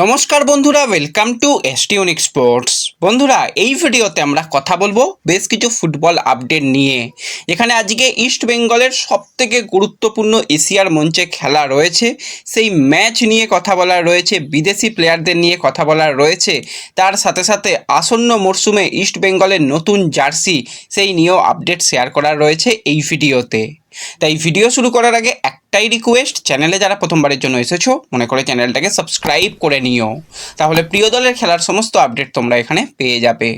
নমস্কার বন্ধুরা welcome to এসটিউনিক sports বন্ধুরা, এই ভিডিওতে আমরা কথা বলব বেশ কিছু ফুটবল আপডেট নিয়ে। এখানে আজকে ইস্ট বেঙ্গলের সবথেকে গুরুত্বপূর্ণ এশিয়ার মঞ্চে খেলা রয়েছে। সেই ম্যাচ নিয়ে কথা বলার রয়েছে, বিদেশি প্লেয়ারদের নিয়ে কথা বলার রয়েছে। তার সাথে সাথে আসন্ন মরশুমে ইস্ট বেঙ্গলের নতুন জার্সি, সেই নিয়েও আপডেট শেয়ার করা রয়েছে এই ভিডিওতে। তাই ভিডিও শুরু করার আগে একটাই রিকোয়েস্ট চ্যানেলে যারা প্রথমবারের জন্য এসেছ, মনে করে চ্যানেলটাকে সাবস্ক্রাইব করে নিও। তাহলে প্রিয় দলের খেলার সমস্ত আপডেট তোমরা এখানে পেয়ে যাবে।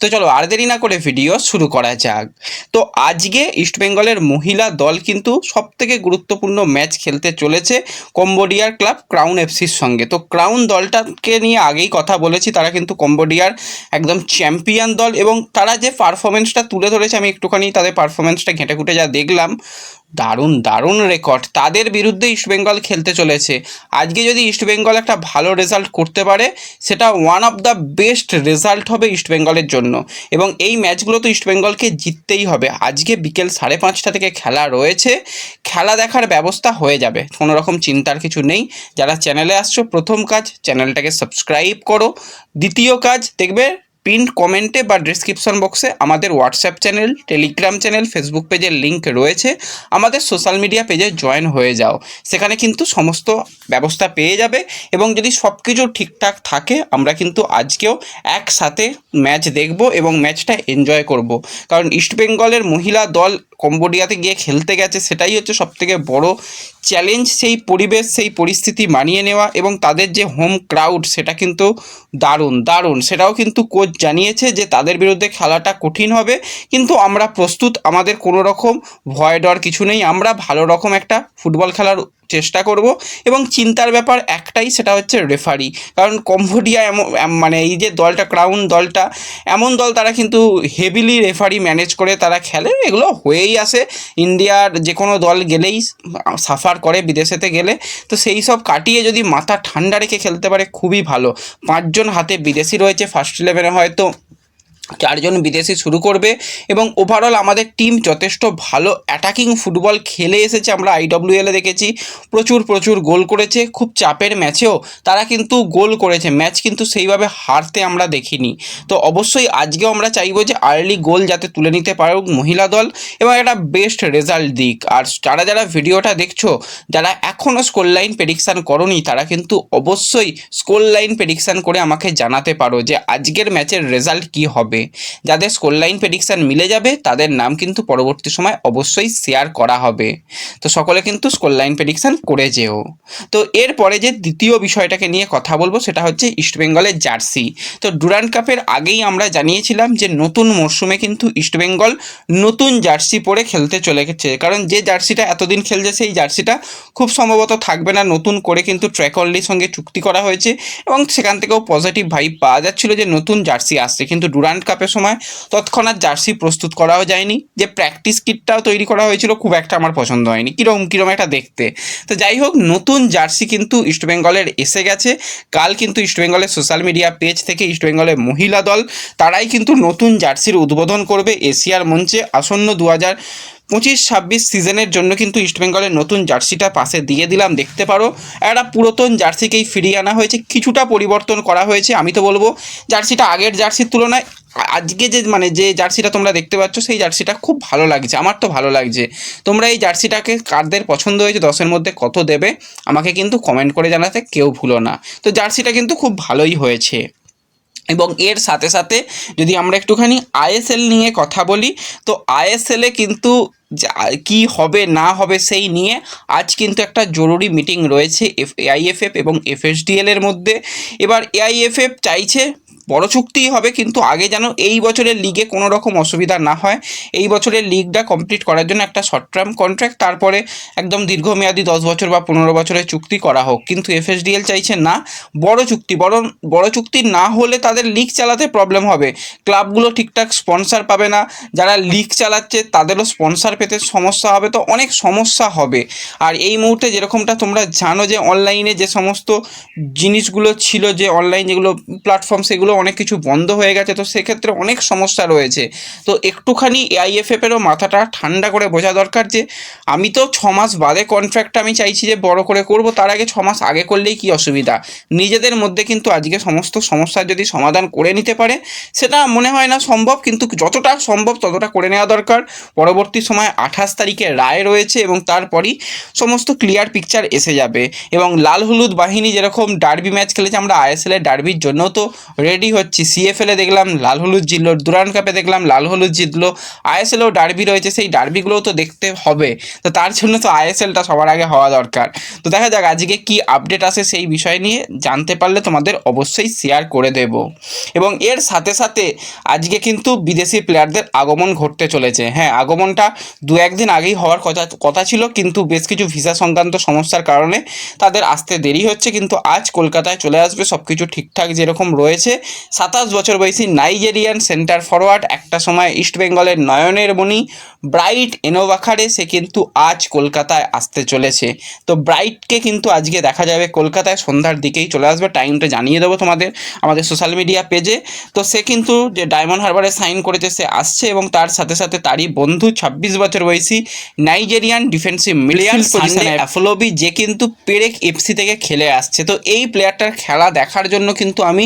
তো চলো, আর দেরি না করে ভিডিও শুরু করা যাক। তো আজকে ইস্টবেঙ্গলের মহিলা দল কিন্তু সবথেকে গুরুত্বপূর্ণ ম্যাচ খেলতে চলেছে কম্বোডিয়ার ক্লাব ক্রাউন এফসির সঙ্গে। তো ক্রাউন দলটাকে নিয়ে আগেই কথা বলেছি, তারা কিন্তু কম্বোডিয়ার একদম চ্যাম্পিয়ন দল এবং তারা যে পারফরমেন্সটা তুলে ধরেছে, আমি একটুখানি তাদের পারফরমেন্সটা ঘেঁটে ঘুটে যা দেখলাম দারুণ দারুণ রেকর্ড তাদের বিরুদ্ধে ইস্টবেঙ্গল খেলতে চলেছে। আজকে যদি ইস্টবেঙ্গল একটা ভালো রেজাল্ট করতে পারে, সেটা one of the best result হবে ইস্টবেঙ্গলের জন্য। এবং এই ম্যাচগুলো তো ইস্টবেঙ্গলকে জিততেই হবে। আজকে বিকেল সাড়ে পাঁচটা থেকে খেলা রয়েছে। খেলা দেখার ব্যবস্থা হয়ে যাবে। কোনো রকম চিন্তার কিছু নেই। যারা চ্যানেলে আসছো, প্রথম কাজ চ্যানেলটাকে সাবস্ক্রাইব করো। দ্বিতীয় কাজ, দেখবে পিন কমেন্টে বা ডিসক্রিপশন বক্সে আমাদের WhatsApp channel Telegram channel Facebook পেজের লিঙ্ক রয়েছে। আমাদের সোশ্যাল মিডিয়া পেজে জয়েন হয়ে যাও। সেখানে কিন্তু সমস্ত ব্যবস্থা পেয়ে যাবে এবং যদি সব কিছু ঠিকঠাক থাকে, আমরা কিন্তু আজকেও একসাথে ম্যাচ দেখব এবং ম্যাচটা এনজয় করব। কারণ ইস্টবেঙ্গলের মহিলা দল কম্বোডিয়াতে গিয়ে খেলতে গেছে, সেটাই হচ্ছে সবথেকে বড় চ্যালেঞ্জ সেই পরিবেশ, সেই পরিস্থিতি মানিয়ে নেওয়া এবং তাদের যে হোম ক্রাউড সেটা কিন্তু দারুণ দারুণ। সেটাও কিন্তু কোচ জানিয়েছে যে তাদের বিরুদ্ধে খেলাটা কঠিন হবে, কিন্তু আমরা প্রস্তুত, আমাদের কোনো রকম ভয় ডর কিছু নেই, আমরা ভালো রকম একটা ফুটবল খেলার চেষ্টা করব এবং চিন্তার ব্যাপার একটাই, সেটা হচ্ছে রেফারি কারণ কম্বোডিয়া এমন, এম- মানে এই যে দলটা ক্রাউন দলটা, এমন দল তারা কিন্তু হেভিলি রেফারি ম্যানেজ করে তারা খেলে, এগুলো হয়েই আসে। ইন্ডিয়ার যে কোনো দল গেলেই সাফার করে, বিদেশেতে গেলে। তো সেই সব কাটিয়ে যদি মাথা ঠান্ডা রেখে খেলতে পারে, খুবই ভালো। পাঁচজন হাতে বিদেশি রয়েছে ফার্স্ট ইলেভেনে হয়তো চারজন বিদেশি শুরু করবে এবং ওভারঅল আমাদের টিম যথেষ্ট ভালো অ্যাটাকিং ফুটবল খেলে এসেছে, আমরা আইডব্লিউএলে দেখেছি। প্রচুর প্রচুর গোল করেছে, খুব চাপের ম্যাচেও তারা কিন্তু গোল করেছে। ম্যাচ কিন্তু সেইভাবে হারতে আমরা দেখিনি। তো অবশ্যই আজকেও আমরা চাইব যে আর্লি গোল যাতে তুলে নিতে পারুক মহিলা দল এবং একটা বেস্ট রেজাল্ট দিক। আর যারা যারা ভিডিওটা দেখছ, যারা এখনও স্কোর লাইন প্রেডিকশান করনি, তারা কিন্তু অবশ্যই স্কোর লাইন প্রেডিকশান করে আমাকে জানাতে পারো যে আজকের ম্যাচের রেজাল্ট কি হবে। যাদের স্কোর লাইন প্রেডিকশান মিলে যাবে, তাদের নাম কিন্তু পরবর্তী সময় অবশ্যই শেয়ার করা হবে। তো সকলে কিন্তু স্কোর লাইন প্রেডিকশান করে যেও। তো এরপরে যে দ্বিতীয় বিষয়টাকে নিয়ে কথা বলব, সেটা হচ্ছে ইস্টবেঙ্গলের জার্সি তো ডুরান্ড কাপের আগেই আমরা জানিয়েছিলাম যে নতুন মরশুমে কিন্তু ইস্টবেঙ্গল নতুন জার্সি পরে খেলতে চলে গেছে। কারণ যে জার্সিটা এতদিন খেলছে, সেই জার্সিটা খুব সম্ভবত থাকবে না। নতুন করে কিন্তু ট্র্যাক অনলির সঙ্গে চুক্তি করা হয়েছে এবং সেখান থেকেও পজিটিভ ভাইব পাওয়া যাচ্ছিল যে নতুন জার্সি আসছে। কিন্তু ডুরান্ড কাপের সময় তৎক্ষণাৎ জার্সি প্রস্তুত করাও যায়নি। যে প্র্যাকটিস কিটটাও তৈরি করা হয়েছিল খুব একটা আমার পছন্দ হয়নি। কীরকম কীরকম একটা দেখতে। তো যাই হোক, নতুন জার্সি কিন্তু ইস্টবেঙ্গলের এসে গেছে। কাল কিন্তু ইস্টবেঙ্গলের সোশ্যাল মিডিয়া পেজ থেকে ইস্টবেঙ্গলের মহিলা দল, তারাই কিন্তু নতুন জার্সির উদ্বোধন করবে এশিয়ার মঞ্চে আসন্ন দু হাজার পঁচিশ, ছাব্বিশ সিজনের জন্য কিন্তু ইস্টবেঙ্গলের নতুন জার্সিটা পাশে দিয়ে দিলাম, দেখতে পারো। একটা পুরাতন জার্সিকেই ফিরিয়ে আনা হয়েছে, কিছুটা পরিবর্তন করা হয়েছে, আমি তো বলব, জার্সিটা আগের জার্সির তুলনায় আজকে যে মানে যে জার্সিটা তোমরা দেখতে পাচ্ছ, সেই জার্সিটা খুব ভালো লাগছে, আমার তো ভালো লাগছে। তোমরা এই জার্সিটাকে কারদের পছন্দ হয়েছে, দশের মধ্যে কত দেবে, আমাকে কিন্তু কমেন্ট করে জানাতে কেউ ভুলো না। তো জার্সিটা কিন্তু খুব ভালোই হয়েছে। এবং এর সাথে সাথে যদি আমরা একটুখানি আইএসএল নিয়ে কথা বলি, তো আইএসএলে কিন্তু কি হবে, না হবে সেই নিয়ে আজ কিন্তু একটা জরুরি মিটিং রয়েছে এফ এআইএফএফ এবং এফএসডিএল এর মধ্যে। এবার এআইএফএফ চাইছে বড় চুক্তিই হবে, কিন্তু আগে যেন এই বছরের লিগে কোনো রকম অসুবিধা না হয়। এই বছরের লিগটা কমপ্লিট করার জন্য একটা শর্ট টার্ম কন্ট্রাক্ট তারপরে একদম দীর্ঘমেয়াদী দশ বছর বা পনেরো বছরের চুক্তি করা হোক। কিন্তু এফএসডিএল চাইছে না, বড় চুক্তি বড় বড় চুক্তি না হলে তাদের লিগ চালাতে প্রবলেম হবে। ক্লাবগুলো ঠিকঠাক স্পন্সর পাবে না, যারা লিগ চালাচ্ছে তাদেরও স্পন্সর পেতে সমস্যা হবে তো অনেক সমস্যা হবে। আর এই মুহূর্তে যেরকমটা তোমরা জানো যে অনলাইনে যে সমস্ত জিনিসগুলো ছিল যে অনলাইন যেগুলো প্ল্যাটফর্ম সেগুলো অনেক কিছু বন্ধ হয়ে গেছে, তো সেক্ষেত্রে অনেক সমস্যা রয়েছে। তো একটুখানি এআইএফএফেরও মাথাটা ঠান্ডা করে বোঝা দরকার যে আমি তো ছ মাস বাদে কন্ট্রাক্টটা আমি চাইছি যে বড় করে করব, তার আগে ছ মাস আগে করলেই কি অসুবিধা? নিজেদের মধ্যে কিন্তু আজকে সমস্ত সমস্যার যদি সমাধান করে নিতে পারে, সেটা মনে হয় না সম্ভব, কিন্তু যতটা সম্ভব ততটা করে নেওয়া দরকার। পরবর্তী সময় আঠাশ তারিখে রায় রয়েছে এবং তারপরই সমস্ত ক্লিয়ার পিকচার এসে যাবে। এবং লাল হলুদ বাহিনী যেরকম ডার্বি ম্যাচ খেলেছে, আমরা আইএসএলের ডার্বির জন্য তো রেডি হচ্ছি। সিএফএলে দেখলাম লাল হলুদ জিতলো দুরান কাপে দেখলাম লাল হলুদ জিতলো। আইএসএলেও ডার্বি রয়েছে, সেই ডার্বিগুলোও তো দেখতে হবে। তো তার জন্য তো আইএসএলটা সবার আগে হওয়া দরকার। তো দেখা যাক আজকে কি আপডেট আসে সেই বিষয় নিয়ে জানতে পারলে তোমাদের অবশ্যই শেয়ার করে দেব। এবং এর সাথে সাথে আজকে কিন্তু বিদেশি প্লেয়ারদের আগমন ঘটতে চলেছে। হ্যাঁ আগমনটা দু একদিন আগেই হওয়ার কথা কথা ছিল, কিন্তু বেশ কিছু ভিসা সংক্রান্ত সমস্যার কারণে তাদের আসতে দেরি হচ্ছে, কিন্তু আজ কলকাতায় চলে আসবে সব কিছু ঠিকঠাক যেরকম রয়েছে। সাতাশ বছর বয়সী নাইজেরিয়ান সেন্টার ফরওয়ার্ড একটা সময় ইস্টবেঙ্গলের নয়নের মণি ব্রাইট এনোভাখারে, সে কিন্তু আজ কলকাতায় আসতে চলেছে। তো ব্রাইটকে কিন্তু আজকে দেখা যাবে কলকাতায়, সন্ধ্যার দিকেই চলে আসবে, টাইমটা জানিয়ে দেবো তোমাদের, আমাদের সোশ্যাল মিডিয়া পেজে। তো সে কিন্তু যে ডায়মন্ড হারবারে সাইন করেছে, সে আসছে এবং তার সাথে সাথে তারই বন্ধু, ছাব্বিশ বছর বয়সী নাইজেরিয়ান ডিফেন্সিভ মিলিয়ান পজিশনে অ্যাফলোবি যে কিন্তু পেরেক এফসি থেকে খেলে আসছে। তো এই প্লেয়ারটার খেলা দেখার জন্য কিন্তু আমি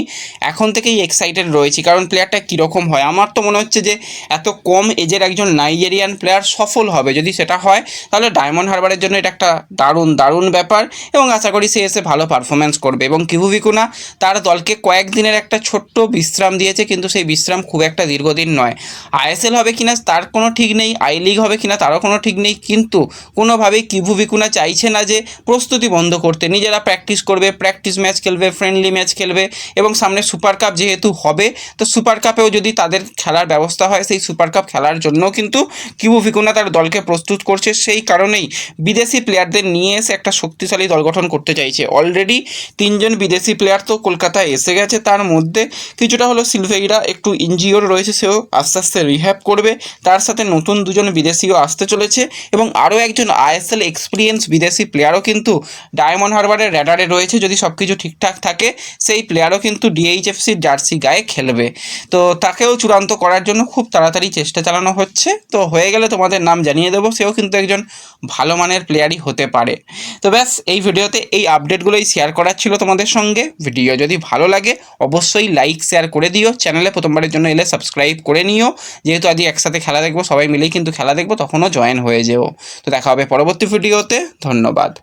এখন থেকেই এক্সাইটেড রয়েছি। কারণ প্লেয়ারটা কীরকম হয়? আমার তো মনে হচ্ছে যে এত কম এজের একজন নাইজেরিয়ান প্লেয়ার সফল হবে। যদি সেটা হয় তাহলে ডায়মন্ড হারবারের জন্য এটা একটা দারুণ দারুণ ব্যাপার এবং আশা করি সে এসে ভালো পারফরমেন্স করবে এবং কিভু ভিকুনা তার দলকে কয়েকদিনের একটা ছোট্ট বিশ্রাম দিয়েছে কিন্তু সেই বিশ্রাম খুব একটা দীর্ঘদিন নয়। আইএসএল হবে কিনা তার কোনো ঠিক নেই। আই লিগ হবে কিনা তারও কোনো ঠিক নেই। কিন্তু কোনোভাবেই কিভু ভিকুনা চাইছে না যে প্রস্তুতি বন্ধ করতে। নিজেরা প্র্যাকটিস করবে প্র্যাকটিস ম্যাচ খেলবে ফ্রেন্ডলি ম্যাচ খেলবে এবং সামনে সুপার কাপ যেহেতু হবে, তো সুপার কাপেও যদি তাদের খেলার ব্যবস্থা হয়, সেই সুপার কাপ খেলার জন্য কিন্তু কিভু ভিকুনা তার দলকে প্রস্তুত করছে। সেই কারণেই বিদেশি প্লেয়ারদের নিয়ে এসে একটা শক্তিশালী দল গঠন করতে চাইছে। অলরেডি তিনজন বিদেশি প্লেয়ার তো কলকাতায় এসে গেছে। তার মধ্যে কিছুটা হলো সিলভেইরা, একটু ইনজিওর রয়েছে, সেও আস্তে আস্তে রিহ্যাব করবে। তার সাথে নতুন দুজন বিদেশিও আসতে চলেছে এবং আরও একজন আইএসএল এক্সপিরিয়েন্স বিদেশি প্লেয়ারও কিন্তু ডায়মন্ড হারবারের র্যাডারে রয়েছে। যদি সব কিছু ঠিকঠাক থাকে, সেই প্লেয়ারও কিন্তু ডিএইচএফসির জার্সি গায়ে খেলবে। তো তাকেও চূড়ান্ত করার জন্য খুব তাড়াতাড়ি চেষ্টা চালানো হচ্ছে। তো হয়ে গেলে তোমাদের নাম জানিয়ে দেবো, সেও কিন্তু একজন ভালো মানের প্লেয়ারই হতে পারে। তো ব্যাস, এই ভিডিওতে এই আপডেটগুলোই শেয়ার করার ছিল তোমাদের সঙ্গে। ভিডিও যদি ভালো লাগে, অবশ্যই লাইক, শেয়ার করে দিও। চ্যানেলে প্রথমবারের জন্য এলে সাবস্ক্রাইব করে নিও। যেহেতু আজ একসাথে খেলা দেখব, সবাই মিলেই কিন্তু খেলা দেখব। তখনও জয়েন হয়ে যেও। তো দেখা হবে পরবর্তী ভিডিওতে ধন্যবাদ।